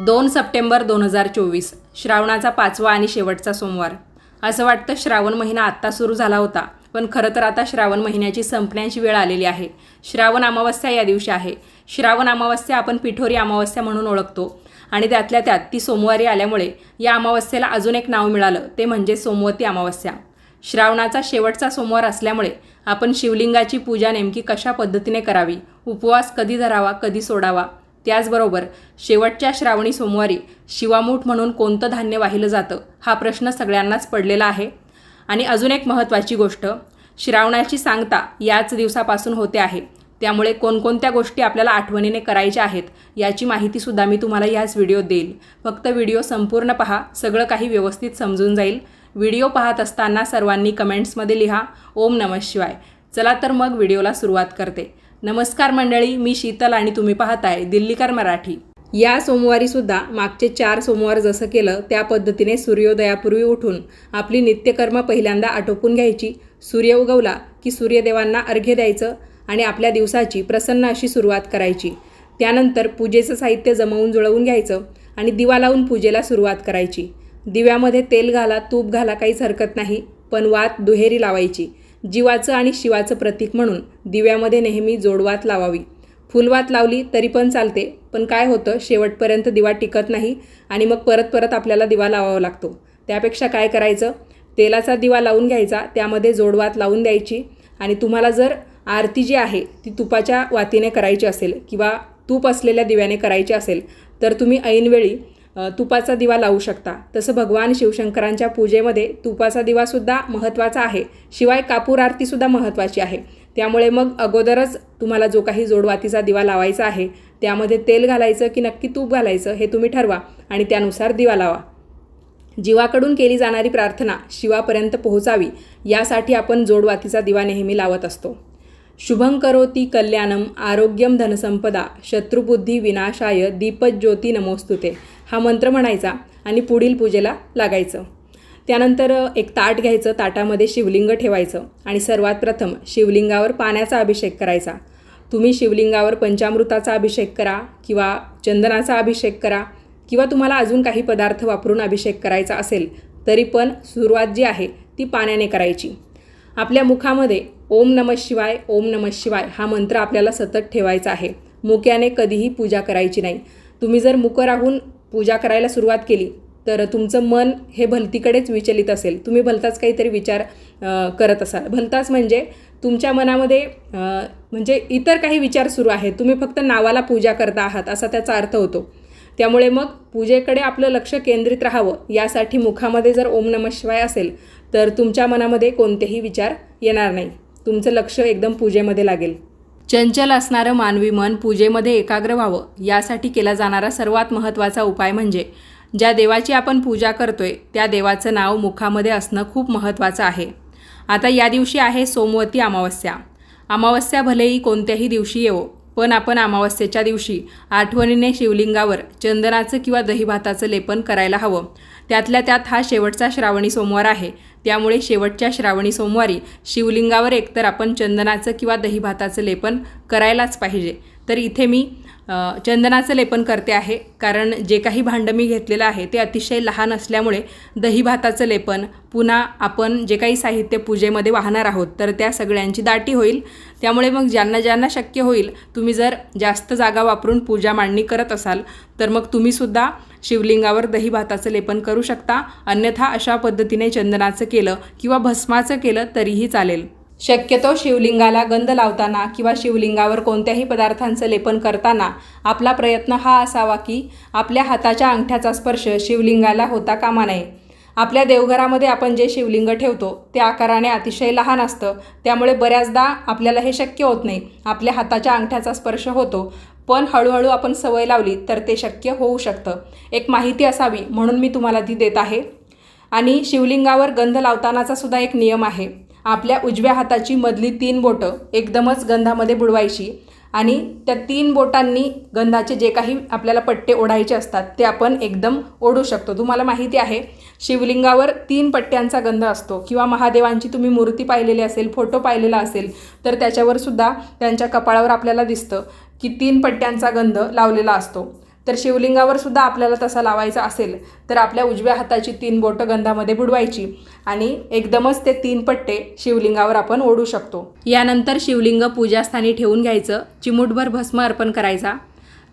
दोन सप्टेंबर दोन हजार चोवीस श्रावणाचा पाचवा आणि शेवटचा सोमवार. असं वाटतं श्रावण महिना आत्ता सुरू झाला होता पण खरं तर आता श्रावण महिन्याची संपण्याची वेळ आलेली आहे. श्रावण अमावस्या या दिवशी आहे. श्रावण अमावस्या आपण पिठोरी अमावस्या म्हणून ओळखतो आणि त्यातल्या त्यात ती सोमवारी आल्यामुळे या अमावस्येला अजून एक नाव मिळालं ते म्हणजे सोमवती अमावस्या. श्रावणाचा शेवटचा सोमवार असल्यामुळे आपण शिवलिंगाची पूजा नेमकी कशा पद्धतीने करावी उपवास कधी धरावा कधी सोडावा त्याचबरोबर शेवटच्या श्रावणी सोमवारी शिवामूठ म्हणून कोणतं धान्य वाहिलं जातं हा प्रश्न सगळ्यांनाच पडलेला आहे. आणि अजून एक महत्त्वाची गोष्ट श्रावणाची सांगता याच दिवसापासून होते आहे. त्यामुळे कोणकोणत्या गोष्टी आपल्याला आठवणीने करायच्या आहेत याची माहितीसुद्धा मी तुम्हाला याच व्हिडिओ देईल. फक्त व्हिडिओ संपूर्ण पहा सगळं काही व्यवस्थित समजून जाईल. व्हिडिओ पाहत असताना सर्वांनी कमेंट्समध्ये लिहा. ओम नमः शिवाय. चला तर मग व्हिडिओला सुरुवात करते. नमस्कार मंडळी मी शीतल आणि तुम्ही पाहताय दिल्लीकर मराठी. या सोमवारी सुद्धा मागचे चार सोमवार जसं केलं त्या पद्धतीने सूर्योदयापूर्वी उठून आपली नित्यकर्म पहिल्यांदा आटोपून घ्यायची. सूर्य उगवला की सूर्यदेवांना अर्घ्य द्यायचं आणि आपल्या दिवसाची प्रसन्न अशी सुरुवात करायची. त्यानंतर पूजेचं साहित्य जमवून जुळवून घ्यायचं आणि दिवा लावून पूजेला सुरुवात करायची. दिव्यामध्ये तेल घाला तूप घाला काहीच हरकत नाही पण वात दुहेरी लावायची. जीवाचं आणि शिवाचं प्रतीक म्हणून दिव्यामध्ये नेहमी जोडवात लावावी. फुलवात लावली तरी पण चालते पण काय होतं शेवटपर्यंत दिवा टिकत नाही आणि मग परत परत आपल्याला दिवा लावावा लागतो. त्यापेक्षा काय करायचं? तेलाचा दिवा लावून घ्यायचा त्यामध्ये जोडवात लावून द्यायची आणि तुम्हाला जर आरती जी आहे ती तुपाच्या वातीने करायची असेल किंवा तूप असलेल्या दिव्याने करायची असेल तर तुम्ही ऐनवेळी तुपाचा दिवा लावू शकता. तसं भगवान शिवशंकरांच्या पूजेमध्ये तुपाचा दिवासुद्धा महत्त्वाचा आहे. शिवाय कापूर आरतीसुद्धा महत्त्वाची आहे. त्यामुळे मग अगोदरच तुम्हाला जो काही जोडवातीचा दिवा लावायचा आहे त्यामध्ये तेल घालायचं की नक्की तूप घालायचं हे तुम्ही ठरवा आणि त्यानुसार दिवा लावा. जीवाकडून केली जाणारी प्रार्थना शिवापर्यंत पोहोचावी यासाठी आपण जोडवातीचा दिवा नेहमी लावत असतो. शुभं करोती कल्याणम आरोग्यम धनसंपदा शत्रुबुद्धी विनाशाय दीपज्योती नमोस्तुते. हा मंत्र म्हणायचा आणि पुढील पूजेला लागायचं. त्यानंतर एक ताट घ्यायचं ताटामध्ये शिवलिंग ठेवायचं आणि सर्वात प्रथम शिवलिंगावर पाण्याचा अभिषेक करायचा. तुम्ही शिवलिंगावर पंचामृताचा अभिषेक करा किंवा चंदनाचा अभिषेक करा किंवा तुम्हाला अजून काही पदार्थ वापरून अभिषेक करायचा असेल तरी पण सुरुवात जी आहे ती पाण्याने करायची. आपल्या मुखामध्ये ओम नमः शिवाय ओम नमः शिवाय हा मंत्र आपल्याला सतत ठेवायचा आहे. मुक्याने कधीही पूजा करायची नाही. तुम्ही जर मुक राहून पूजा करायला सुरुवात केली तर तुमचं मन हे भलतीकडेच विचलित असेल. तुम्ही भलताच काहीतरी विचार करत असाल. भलताच म्हणजे तुमच्या मनामध्ये म्हणजे इतर काही विचार सुरू आहेत. तुम्ही फक्त नावाला पूजा करता आहात असा त्याचा अर्थ होतो. त्यामुळे मग पूजेकडे आपलं लक्ष केंद्रित राहावं. यासाठी मुखामध्ये जर ओम नमः शिवाय असेल तर तुमच्या मनामध्ये कोणतेही विचार येणार नाही. तुमचं लक्ष एकदम पूजेमध्ये लागेल. चंचल असणारं मानवी मन पूजेमध्ये एकाग्र व्हावं यासाठी केला जाणारा सर्वात महत्त्वाचा उपाय म्हणजे ज्या देवाची आपण पूजा करतोय त्या देवाचं नाव मुखामध्ये असणं खूप महत्त्वाचं आहे. आता या दिवशी आहे सोमवती अमावस्या. अमावस्या भलेही कोणत्याही दिवशी येवो पण आपण अमावस्येच्या दिवशी आठवणीने शिवलिंगावर चंदनाचं किंवा दहीभाताचं लेपन करायला हवं. त्यातल्या त्यात हा शेवटचा श्रावणी सोमवार आहे. त्यामुळे शेवटच्या श्रावणी सोमवारी शिवलिंगावर एकतर आपण चंदनाचं किंवा दहीभाताचं लेपन करायलाच पाहिजे. तर इथे मी चंदनाचं लेपन करते आहे. कारण जे काही भांडं मी घेतलेलं आहे ते अतिशय लहान असल्यामुळे दहीभाताचं लेपन पुन्हा आपण जे काही साहित्य पूजेमध्ये वाहणार आहोत तर त्या सगळ्यांची दाटी होईल. त्यामुळे मग ज्यांना ज्यांना शक्य होईल तुम्ही जर जास्त जागा वापरून पूजा मांडणी करत असाल तर मग तुम्हीसुद्धा शिवलिंगावर दही भाताचं लेपन करू शकता अन्यथा अशा पद्धतीने चंदनाचं केलं किंवा भस्माचं केलं तरीही चालेल. शक्यतो शिवलिंगाला गंध लावताना किंवा शिवलिंगावर कोणत्याही पदार्थांचं लेपन करताना आपला प्रयत्न हा असावा की आपल्या हाताच्या अंगठ्याचा स्पर्श शिवलिंगाला होता कामा नये. आपल्या देवघरामध्ये आपण जे शिवलिंग ठेवतो ते आकाराने अतिशय लहान असतं. त्यामुळे बऱ्याचदा आपल्याला हे शक्य होत नाही. आपल्या हाताच्या अंगठ्याचा स्पर्श होतो. पण हळूहळू आपण सवय लावली तर ते शक्य होऊ शकतं. एक माहिती असावी म्हणून मी तुम्हाला ती देत आहे. आणि शिवलिंगावर गंध लावतानाचा सुद्धा एक नियम आहे. आपल्या उजव्या हाताची मधली तीन बोटं एकदमच गंधामध्ये बुडवायची. आणि त्या तीन बोटांनी गंधाचे जे काही आपल्याला पट्टे ओढायचे असतात ते आपण एकदम ओढू शकतो. तुम्हाला माहिती आहे शिवलिंगावर तीन पट्ट्यांचा गंध असतो. किंवा महादेवांची तुम्ही मूर्ती पाहिलेली असेल फोटो पाहिलेला असेल तर त्याच्यावर सुद्धा त्यांच्या कपाळावर आपल्याला दिसतं की तीन पट्ट्यांचा गंध लावलेला असतो. तर शिवलिंगावर सुद्धा आपल्याला तसा लावायचा असेल तर आपल्या उजव्या हाताची तीन बोटं गंधामध्ये बुडवायची आणि एकदमच ते तीन पट्टे शिवलिंगावर आपण ओढू शकतो. यानंतर शिवलिंग पूजास्थानी ठेवून घ्यायचं चिमूटभर भस्म अर्पण करायचा.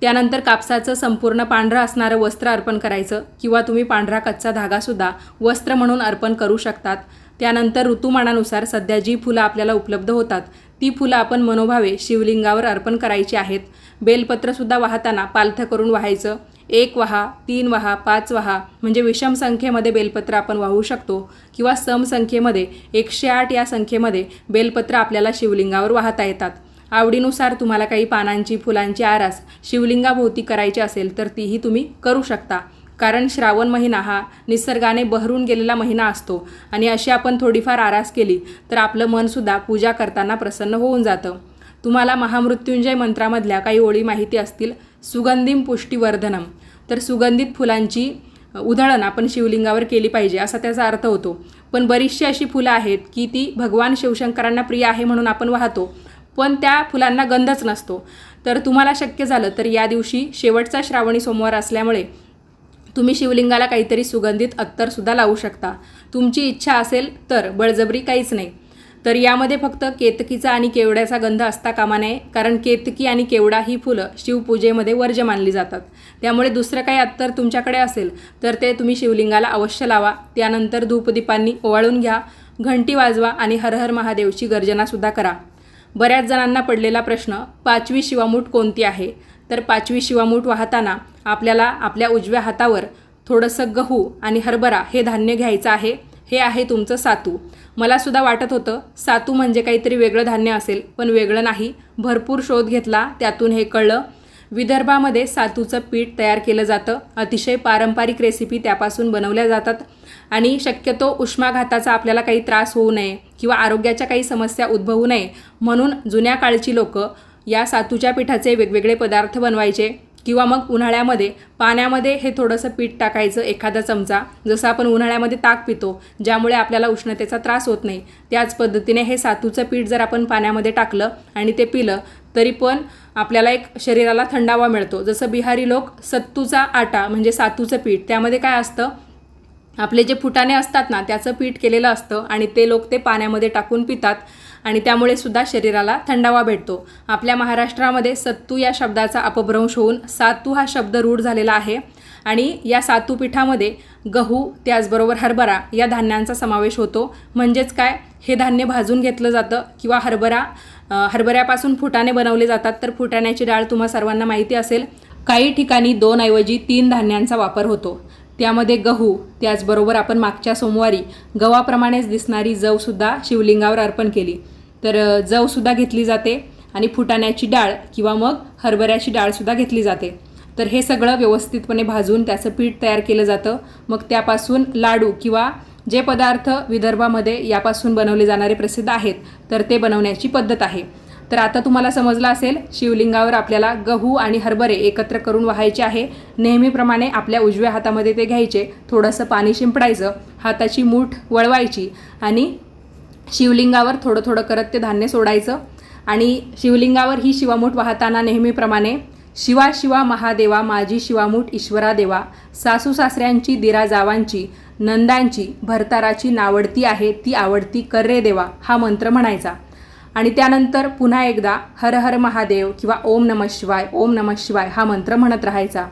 त्यानंतर कापसाचं संपूर्ण पांढरं असणारं वस्त्र अर्पण करायचं किंवा तुम्ही पांढरा कच्चा धागासुद्धा वस्त्र म्हणून अर्पण करू शकतात. त्यानंतर ऋतुमानानुसार सध्या जी फुलं आपल्याला उपलब्ध होतात ती फुलं आपण मनोभावे शिवलिंगावर अर्पण करायची आहेत. बेलपत्रसुद्धा वाहताना पालथं करून वाहायचं. एक वहा तीन वहा पाच वहा म्हणजे विषम संख्येमध्ये बेलपत्र आपण वाहू शकतो किंवा सम संख्येमध्ये एकशे आठ या संख्येमध्ये बेलपत्र आपल्याला शिवलिंगावर वाहता येतात. आवडीनुसार तुम्हाला काही पानांची फुलांची आरास शिवलिंगाभोवती करायची असेल तर तीही तुम्ही करू शकता. कारण श्रावण महिना हा निसर्गाने बहरून गेलेला महिना असतो. आणि अशी आपण थोडीफार आरास केली तर आपलं मनसुद्धा पूजा करताना प्रसन्न होऊन जातं. तुम्हाला महामृत्युंजय मंत्रामधल्या काही ओळी माहिती असतील सुगंधिम पुष्टीवर्धनम. तर सुगंधित फुलांची उधळण आपण शिवलिंगावर केली पाहिजे असा त्याचा अर्थ होतो. पण बरीचशी अशी फुलं आहेत की ती भगवान शिवशंकरांना प्रिय आहे म्हणून आपण वाहतो. पण त्या फुलांना गंधच नसतो. तर तुम्हाला शक्य झालं तर या दिवशी शेवटचा श्रावणी सोमवार असल्यामुळे तुम्ही शिवलिंगाला काहीतरी सुगंधित अत्तरसुद्धा लावू शकता. तुमची इच्छा असेल तर बळजबरी काहीच नाही. तर यामध्ये फक्त केतकीचा आणि केवड्याचा गंध असता कामा नये कारण केतकी आणि केवडा ही फुलं शिवपूजेमध्ये वर्ज्य मानली जातात. त्यामुळे दुसरं काही अत्तर तुमच्याकडे असेल तर ते तुम्ही शिवलिंगाला अवश्य लावा. त्यानंतर धूपदीपांनी ओवाळून घ्या घंटी वाजवा आणि हर हर महादेवची गर्जनासुद्धा करा. बऱ्याच जणांना पडलेला प्रश्न पाचवी शिवामूठ कोणती आहे? तर पाचवी शिवामूठ वाहताना आपल्याला आपल्या उजव्या हातावर थोडंसं गहू आणि हरभरा हे धान्य घ्यायचं आहे. हे आहे तुमचं सातू. मलासुद्धा वाटत होतं सातू म्हणजे काहीतरी वेगळं धान्य असेल पण वेगळं नाही. भरपूर शोध घेतला त्यातून हे कळलं. विदर्भामध्ये सातूचं पीठ तयार केलं जातं. अतिशय पारंपरिक रेसिपी त्यापासून बनवल्या जातात. आणि शक्यतो उष्माघाताचा आपल्याला काही त्रास होऊ नये किंवा आरोग्याच्या काही समस्या उद्भवू नये म्हणून जुन्या काळची लोकं या सातूच्या पिठाचे वेगवेगळे पदार्थ बनवायचे किंवा मग उन्हाळ्यामध्ये पाण्यामध्ये हे थोडंसं पीठ टाकायचं एखादा चमचा. जसं आपण उन्हाळ्यामध्ये ताक पितो ज्यामुळे आपल्याला उष्णतेचा त्रास होत नाही. त्याच पद्धतीने हे सातूचं पीठ जर आपण पाण्यामध्ये टाकलं आणि ते पिलं तरी पण आपल्याला एक शरीराला थंडावा मिळतो. जसं बिहारी लोक सत्तूचा आटा म्हणजे सातूचं पीठ त्यामध्ये काय असतं? आपले जे फुटाणे असतात ना त्याचं पीठ केलेलं असतं आणि ते लोक ते पाण्यामध्ये टाकून पितात आणि त्यामुळे सुद्धा शरीराला थंडावा भेटतो. आपल्या महाराष्ट्रामध्ये सत्तू या शब्दाचा अपभ्रंश होऊन सातू हा शब्द रूढ झालेला आहे आणि या सातू पिठामध्ये गहू त्याचबरोबर हरभरा या धान्यांचा समावेश होतो. म्हणजेच काय? हे धान्य भाजून घेतलं जातं किंवा हरभरा हरभऱ्यापासून फुटाणे बनवले जातात. तर फुटाण्याची डाळ तुम्हा सर्वांना माहिती असेल काही ठिकाणी दोनऐवजी तीन धान्यांचा वापर होतो. त्यामध्ये गहू त्याचबरोबर आपण मागच्या सोमवारी गव्हाप्रमाणेच दिसणारी जवसुद्धा शिवलिंगावर अर्पण केली. तर जवसुद्धा घेतली जाते आणि फुटाण्याची डाळ किंवा मग हरभऱ्याची डाळसुद्धा घेतली जाते. तर हे सगळं व्यवस्थितपणे भाजून त्याचं पीठ तयार केलं जातं. मग त्यापासून लाडू किंवा जे पदार्थ विदर्भामध्ये यापासून बनवले जाणारे प्रसिद्ध आहेत तर ते बनवण्याची पद्धत आहे. तर आता तुम्हाला समजलं असेल शिवलिंगावर आपल्याला गहू आणि हरभरे एकत्र करून वाहायचे आहे. नेहमीप्रमाणे आपल्या उजव्या हातामध्ये ते घ्यायचे. थोडंसं पाणी शिंपडायचं. हाताची मूठ वळवायची आणि शिवलिंगावर थोडं थोडं करत ते धान्य सोडायचं. आणि शिवलिंगावर ही शिवामूठ वाहताना नेहमीप्रमाणे शिवा शिवा महादेवा माझी शिवामूठ ईश्वरा देवा सासू सासऱ्यांची दिरा जावांची नंदांची भरताराची नावडती आहे ती आवडती कर रे देवा हा मंत्र म्हणायचा. आणि त्यानंतर पुन्हा एकदा हर हर महादेव किंवा ओम नम शिवाय ओम नम शिवाय हा मंत्र म्हणत राहायचा.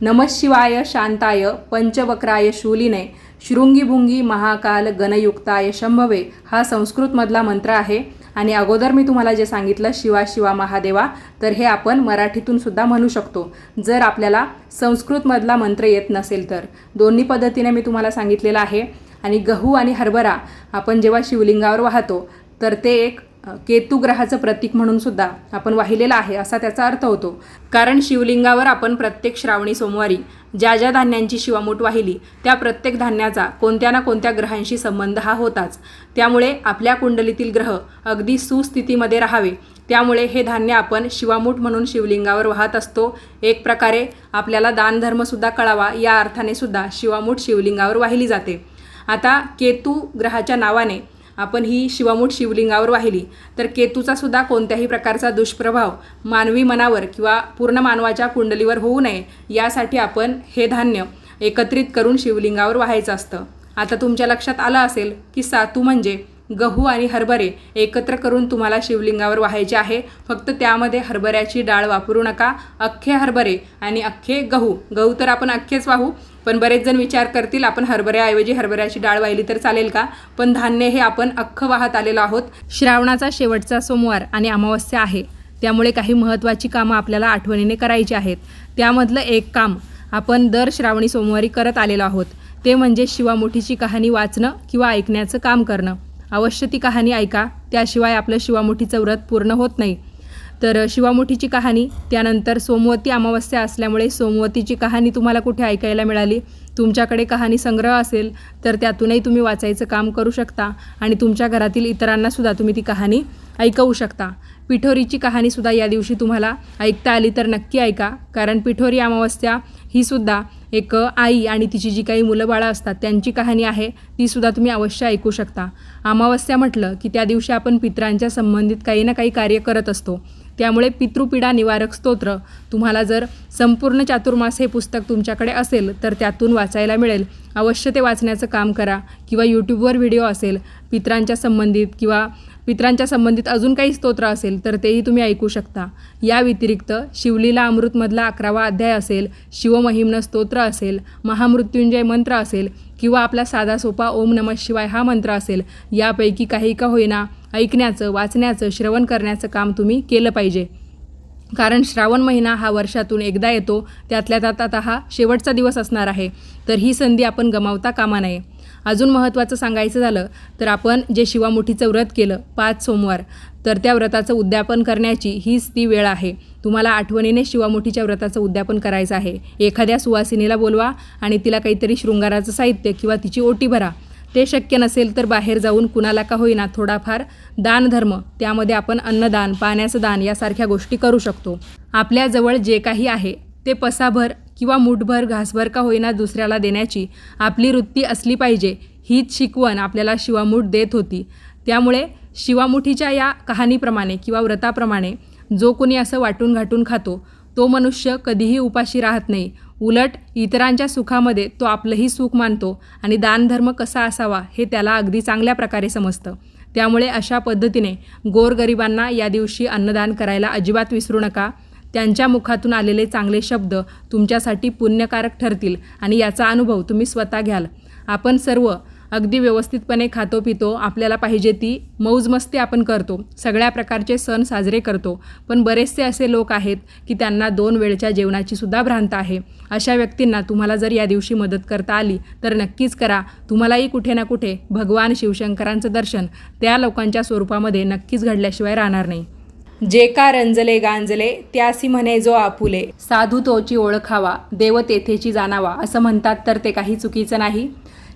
नम शिवाय शांताय पंचवक्राय शूलिने शृंगीभुंगी महाकाल गणयुक्ताय शंभवे हा संस्कृतमधला मंत्र आहे. आणि अगोदर मी तुम्हाला जे सांगितलं शिवा शिवा महादेवा तर हे आपण मराठीतून सुद्धा म्हणू शकतो. जर आपल्याला संस्कृतमधला मंत्र येत नसेल तर. दोन्ही पद्धतीने मी तुम्हाला सांगितलेलं आहे. आणि गहू आणि हरभरा आपण जेव्हा शिवलिंगावर वाहतो तर ते एक केतू ग्रहाचं प्रतीक म्हणून सुद्धा आपण वाहिलेलं आहे असा त्याचा अर्थ होतो. कारण शिवलिंगावर आपण प्रत्येक श्रावणी सोमवारी ज्या ज्या धान्यांची शिवामूठ वाहिली त्या प्रत्येक धान्याचा कोणत्या ना कोणत्या ग्रहांशी संबंध हा होताच. त्यामुळे आपल्या कुंडलीतील ग्रह अगदी सुस्थितीमध्ये राहावे. त्यामुळे हे धान्य आपण शिवामूठ म्हणून शिवलिंगावर वाहत असतो. एक प्रकारे आपल्याला दानधर्मसुद्धा कळावा या अर्थाने सुद्धा शिवामूठ शिवलिंगावर वाहिली जाते. आता केतू ग्रहाच्या नावाने आपण ही शिवमूठ शिवलिंगावर वाहिली तर केतूचा सुद्धा कोणत्याही प्रकारचा दुष्प्रभाव मानवी मनावर किंवा पूर्ण मानवाच्या कुंडलीवर होऊ नये यासाठी आपण हे धान्य एकत्रित करून शिवलिंगावर व्हायचं असतं. आता तुमच्या लक्षात आलं असेल की सातू म्हणजे गहू आणि हरभरे एकत्र करून तुम्हाला शिवलिंगावर वाहायचे आहे. फक्त त्यामध्ये हरभऱ्याची डाळ वापरू नका. अख्खे हरभरे आणि अख्खे गहू गहू तर आपण अख्खेच वाहू पण बरेच जण विचार करतील आपण हरभऱ्याऐवजी हरभऱ्याची डाळ वाहिली तर चालेल का? पण धान्य हे आपण अख्खं वाहत आलेलो आहोत. श्रावणाचा शेवटचा सोमवार आणि अमावस्या आहे. त्यामुळे काही महत्त्वाची कामं आपल्याला आठवणीने करायची आहेत. त्यामधलं एक काम आपण दर श्रावणी सोमवारी करत आलेलो आहोत. ते म्हणजे शिवामुठीची कहाणी वाचणं किंवा ऐकण्याचं काम करणं. अवश्य ती कहाणी ऐका. त्याशिवाय आपलं शिवामुठीचं व्रत पूर्ण होत नाही. तर शिवामुठीची कहाणी त्यानंतर सोमवती अमावस्या असल्यामुळे सोमवतीची कहाणी तुम्हाला कुठे ऐकायला मिळाली? तुमच्याकडे कहाणी संग्रह असेल तर त्यातूनही तुम्ही वाचायचं काम करू शकता आणि तुमच्या घरातील इतरांनासुद्धा तुम्ही ती कहाणी ऐकवू शकता. पिठोरीची कहाणीसुद्धा या दिवशी तुम्हाला ऐकता आली तर नक्की ऐका कारण पिठोरी अमावस्या ही सुद्धा एक आई आणि तिची जी काही मुलं बाळं असतात त्यांची कहाणी आहे तीसुद्धा तुम्ही अवश्य ऐकू शकता. अमावस्या म्हटलं की त्या दिवशी आपण पित्रांच्या संबंधित काही ना काही कार्य करत असतो. त्यामुळे पितृपीडा निवारक स्तोत्र. तुम्हाला जर संपूर्ण चातुर्मास हे पुस्तक तुमच्याकडे असेल तर त्यातून वाचायला मिळेल. अवश्य ते वाचण्याचं काम करा. किंवा यूट्यूबवर व्हिडिओ असेल पित्रांच्या संबंधित किंवा पित्रांच्या संबंधित अजून काही स्तोत्र असेल तर तेही तुम्ही ऐकू शकता. या व्यतिरिक्त शिवलीला अमृतमधला अकरावा अध्याय असेल शिवमहिम्न स्तोत्र असेल महामृत्युंजय मंत्र असेल किंवा आपला साधा सोपा ओम नमः शिवाय हा मंत्र असेल यापैकी काही का होईना ऐकण्याचं वाचण्याचं श्रवण करण्याचं काम तुम्ही केलं पाहिजे. कारण श्रावण महिना हा वर्षातून एकदा येतो त्यातल्या त्यात आता हा शेवटचा दिवस असणार आहे. तर ही संधी आपण गमावता कामा नये. अजून महत्त्वाचं सांगायचं झालं तर आपण जे शिवामुठीचं व्रत केलं पाच सोमवार तर त्या व्रताचं उद्यापन करण्याची हीच ती वेळ आहे. तुम्हाला आठवणीने शिवामुठीच्या व्रताचं उद्यापन करायचं आहे. एखाद्या सुवासिनीला बोलवा आणि तिला काहीतरी शृंगाराचं साहित्य किंवा तिची ओटी भरा. ते शक्य नसेल तर बाहेर जाऊन कुणाला का होईना थोडाफार दानधर्म त्यामध्ये आपण अन्नदान पाण्याचं दान यासारख्या गोष्टी करू शकतो. आपल्याजवळ जे काही आहे ते पसाभर किंवा मुठभर घासभर का होईना दुसऱ्याला देण्याची आपली वृत्ती असली पाहिजे हीच शिकवण आपल्याला शिवामूठ देत होती. त्यामुळे शिवामुठीच्या या कहाणीप्रमाणे किंवा व्रताप्रमाणे जो कोणी असं वाटून घाटून खातो तो मनुष्य कधीही उपाशी राहत नाही. उलट इतरांच्या सुखामध्ये तो आपलंही सुख मानतो आणि दानधर्म कसा असावा हे त्याला अगदी चांगल्या प्रकारे समजतं. त्यामुळे अशा पद्धतीने गोरगरिबांना या दिवशी अन्नदान करायला अजिबात विसरू नका. त्यांच्या मुखातून आलेले चांगले शब्द तुमच्यासाठी पुण्यकारक ठरतील आणि याचा अनुभव तुम्ही स्वतः घ्याल. आपण सर्व अगदी व्यवस्थितपणे खातो पितो आपल्याला पाहिजे ती मौजमस्ती आपण करतो. सगळ्या प्रकारचे सण साजरे करतो. पण बरेचसे असे लोक आहेत की त्यांना दोन वेळच्या जेवणाची सुद्धा भ्रांत आहे. अशा व्यक्तींना तुम्हाला जर या दिवशी मदत करता आली तर नक्कीच करा. तुम्हालाही कुठे ना कुठे भगवान शिवशंकरांचं दर्शन त्या लोकांच्या स्वरूपामध्ये नक्कीच घडल्याशिवाय राहणार नाही. जे का रंजले गांजले त्यासी म्हणे जो आपुले. साधू तोची ओळखावा देव तेथेची जाणावा असं म्हणतात तर ते काही चुकीचं नाही?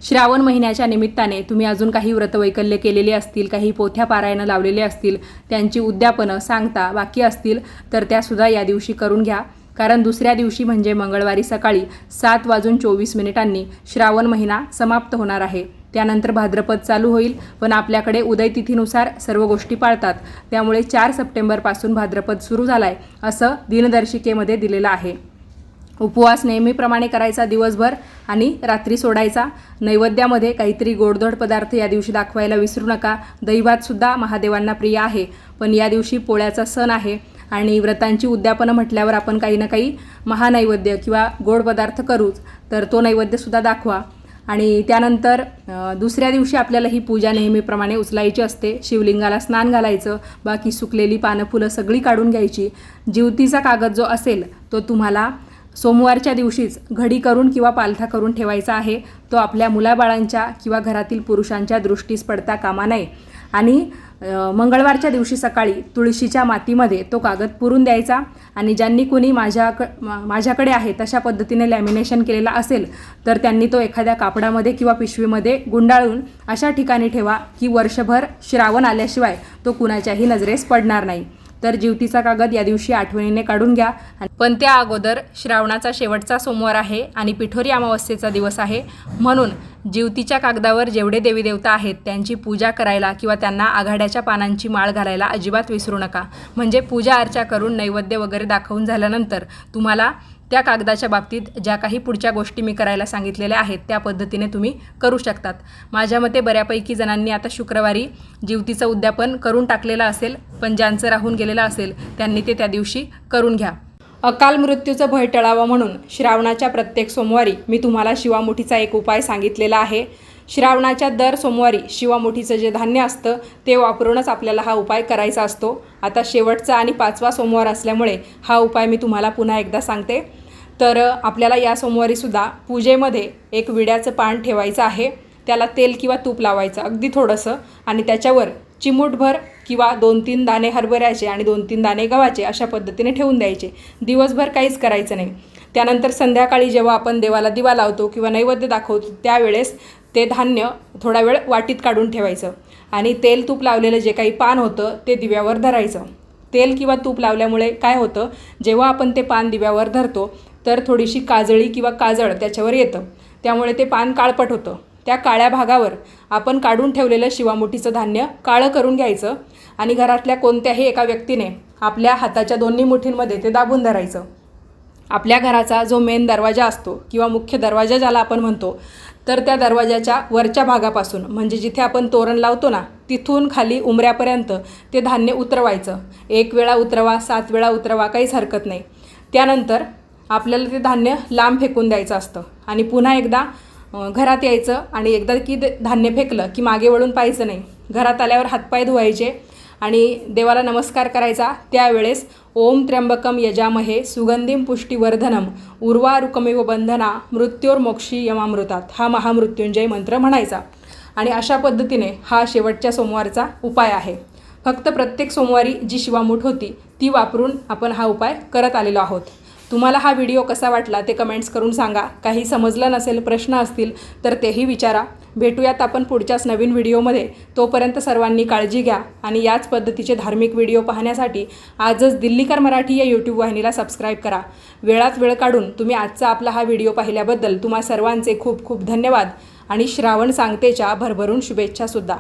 श्रावण महिन्याच्या निमित्ताने तुम्ही अजून काही व्रतवैकल्य केलेले असतील काही पोथ्या पारायणं लावलेले असतील त्यांची उद्यापनं सांगता बाकी असतील तर त्यासुद्धा या दिवशी करून घ्या. कारण दुसऱ्या दिवशी म्हणजे मंगळवारी सकाळी सात वाजून चोवीस मिनिटांनी श्रावण महिना समाप्त होणार आहे. त्यानंतर भाद्रपद चालू होईल पण आपल्याकडे उदयतिथीनुसार सर्व गोष्टी पाळतात. त्यामुळे चार सप्टेंबरपासून भाद्रपद सुरू झाला आहे असं दिनदर्शिकेमध्ये दिलेलं आहे. उपवास नेहमीप्रमाणे करायचा दिवसभर आणि रात्री सोडायचा. नैवेद्यामध्ये काहीतरी गोडधोड पदार्थ या दिवशी दाखवायला विसरू नका. दैवातसुद्धा महादेवांना प्रिय आहे. पण या दिवशी पोळ्याचा सण आहे आणि व्रतांची उद्यापनं म्हटल्यावर आपण काही ना काही महानैवेद्य किंवा गोड पदार्थ करूच. तर तो नैवेद्यसुद्धा दाखवा. आणि त्यानंतर दुसऱ्या दिवशी आपल्याला ही पूजा नेहमीप्रमाणे उचलायची असते. शिवलिंगाला स्नान घालायचं. बाकी सुकलेली पानं फुलं सगळी काढून घ्यायची. जिवतीचा कागद जो असेल तो तुम्हाला सोमवारच्या दिवशीच घडी करून किंवा पालथा करून ठेवायचा आहे. तो आपल्या मुलाबाळांच्या किंवा घरातील पुरुषांच्या दृष्टीस पडता कामा नये. आणि मंगळवारच्या दिवशी सकाळी तुळशीच्या मातीमध्ये तो कागद पुरून द्यायचा आणि ज्यांनी कुणी माझ्याक माझ्याकडे आहे तशा पद्धतीने लॅमिनेशन केलेला असेल तर त्यांनी तो एखाद्या कापडामध्ये किंवा पिशवीमध्ये गुंडाळून अशा ठिकाणी ठेवा की वर्षभर श्रावण आल्याशिवाय तो कुणाच्याही नजरेस पडणार नाही. तर जीवतीचा कागद या दिवशी आठवणीने काढून घ्या. पण त्या अगोदर श्रावणाचा शेवटचा सोमवार आहे आणि पिठोरी अमावस्येचा दिवस आहे. म्हणून जीवतीच्या कागदावर जेवढे देवी देवता आहेत त्यांची पूजा करायला किंवा त्यांना आघाड्याच्या पानांची माळ घालायला अजिबात विसरू नका. म्हणजे पूजा अर्चा करून नैवेद्य वगैरे दाखवून झाल्यानंतर तुम्हाला त्या कागदाच्या बाबतीत ज्या काही पुढच्या गोष्टी मी करायला सांगितलेल्या आहेत त्या पद्धतीने तुम्ही करू शकतात. माझ्या मते बऱ्यापैकी जणांनी आता शुक्रवारी जीवतीचं उद्यापन करून टाकलेलं असेल पण ज्यांचं राहून गेलेलं असेल त्यांनी ते त्या दिवशी करून घ्या. अकाल मृत्यूचं भय टळावं म्हणून श्रावणाच्या प्रत्येक सोमवारी मी तुम्हाला शिवामुठीचा एक उपाय सांगितलेला आहे. श्रावणाच्या दर सोमवारी शिवामुठीचं जे धान्य असतं ते वापरूनच आपल्याला हा उपाय करायचा असतो. आता शेवटचा आणि पाचवा सोमवार असल्यामुळे हा उपाय मी तुम्हाला पुन्हा एकदा सांगते. तर आपल्याला या सोमवारीसुद्धा पूजेमध्ये एक विड्याचं पान ठेवायचं आहे. त्याला तेल किंवा तूप लावायचं अगदी थोडंसं. आणि त्याच्यावर चिमूटभर किंवा दोन तीन दाणे हरभऱ्याचे आणि दोन तीन दाणे गव्हाचे अशा पद्धतीने ठेवून द्यायचे. दिवसभर काहीच करायचं नाही. त्यानंतर संध्याकाळी जेव्हा आपण देवाला दिवा लावतो किंवा नैवेद्य दाखवतो त्यावेळेस ते धान्य थोडा वेळ वाटीत काढून ठेवायचं. आणि तेल तूप लावलेलं जे काही पान होतं ते दिव्यावर धरायचं. तेल किंवा तूप लावल्यामुळे काय होतं जेव्हा आपण ते पान दिव्यावर धरतो तर थोडीशी काजळी किंवा काजळ त्याच्यावर येतं. त्यामुळे ते पान काळपट होतं. त्या काळ्या भागावर आपण काढून ठेवलेलं शिवामुठीचं धान्य काळं करून घ्यायचं आणि घरातल्या कोणत्याही एका व्यक्तीने आपल्या हाताच्या दोन्ही मुठींमध्ये ते दाबून धरायचं. आपल्या घराचा जो मेन दरवाजा असतो किंवा मुख्य दरवाजा ज्याला आपण म्हणतो तर त्या दरवाजाच्या वरच्या भागापासून म्हणजे जिथे आपण तोरण लावतो ना तिथून खाली उमऱ्यापर्यंत ते धान्य उतरवायचं. एक वेळा उतरवा सात वेळा उतरवा काहीच हरकत नाही. त्यानंतर आपल्याला ते धान्य लांब फेकून द्यायचं असतं आणि पुन्हा एकदा घरात यायचं आणि एकदा की धान्य फेकलं की मागे वळून पाहायचं नाही. घरात आल्यावर हातपाय धुवायचे आणि देवाला नमस्कार करायचा त्यावेळेस ओम त्र्यंबकम यजामहे सुगंधीम पुष्टीवर्धनम उर्वारुकमेव बंधना मृत्योर्मोक्षी यमामृतात हा महामृत्युंजय मंत्र म्हणायचा. आणि अशा पद्धतीने हा शेवटच्या सोमवारचा उपाय आहे. फक्त प्रत्येक सोमवारी जी शिवामूठ होती ती वापरून आपण हा उपाय करत आलेलो आहोत. तुम्हाला हा व्हिडिओ कसा वाटला ते कमेंट्स करून सांगा. काही समजलं नसेल प्रश्न असतील तर तेही विचारा. भेटूयात आपण पुढच्याच नवीन व्हिडिओमध्ये. तोपर्यंत सर्वांनी काळजी घ्या आणि याच पद्धतीचे धार्मिक व्हिडिओ पाहण्यासाठी आजच दिल्लीकर मराठी या यूट्यूब वाहिनीला सबस्क्राईब करा. वेळात वेळ काढून तुम्ही आजचा आपला हा व्हिडिओ पाहिल्याबद्दल तुम्हा सर्वांचे खूप खूप धन्यवाद आणि श्रावण सांगतेच्या भरभरून शुभेच्छासुद्धा.